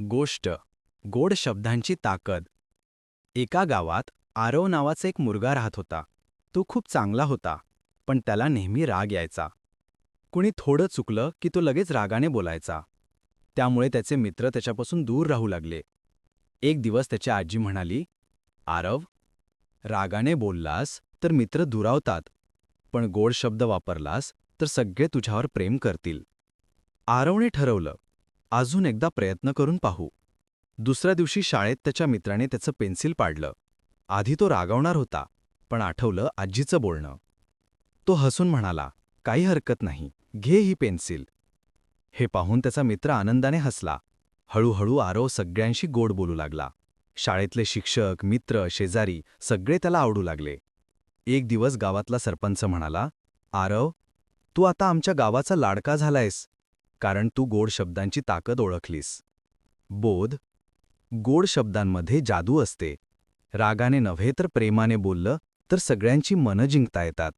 गोष्ट. गोड शब्दांची ताकद. एका गावात आरव नावाचा एक मुलगा राहत होता. तो खूप चांगला होता पण त्याला नेहमी राग यायचा. कुणी थोडं चुकलं की तो लगेच रागाने बोलायचा. त्यामुळे त्याचे मित्र त्याच्यापासून दूर राहू लागले. एक दिवस त्याची आजी म्हणाली आरव रागाने बोललास तर मित्र दुरावतात पण गोड शब्द वापरलास तर सगळे तुझ्यावर प्रेम करतील. आरवने ठरवलं अजून एकदा प्रयत्न करून पाहू. दुसऱ्या दिवशी शाळेत त्याच्या मित्राने त्याचं पेन्सिल पाडलं. आधी तो रागावणार होता पण आठवलं आजीचं बोलणं. तो हसून म्हणाला काही हरकत नाही घे ही पेन्सिल. हे पाहून त्याचा मित्र आनंदाने हसला. हळूहळू आरव सगळ्यांशी गोड बोलू लागला. शाळेतले शिक्षक मित्र शेजारी सगळे त्याला आवडू लागले. एक दिवस गावातला सरपंच म्हणाला आरव तू आता आमच्या गावाचा लाडका झालायस. कारण तू गोड शब्दांची ताकद ओळखलीस. बोध. गोड शब्दांमध्ये जादू असते. रागाने नव्हे तर प्रेमाने बोललं तर सगळ्यांची मनं जिंकता येतात.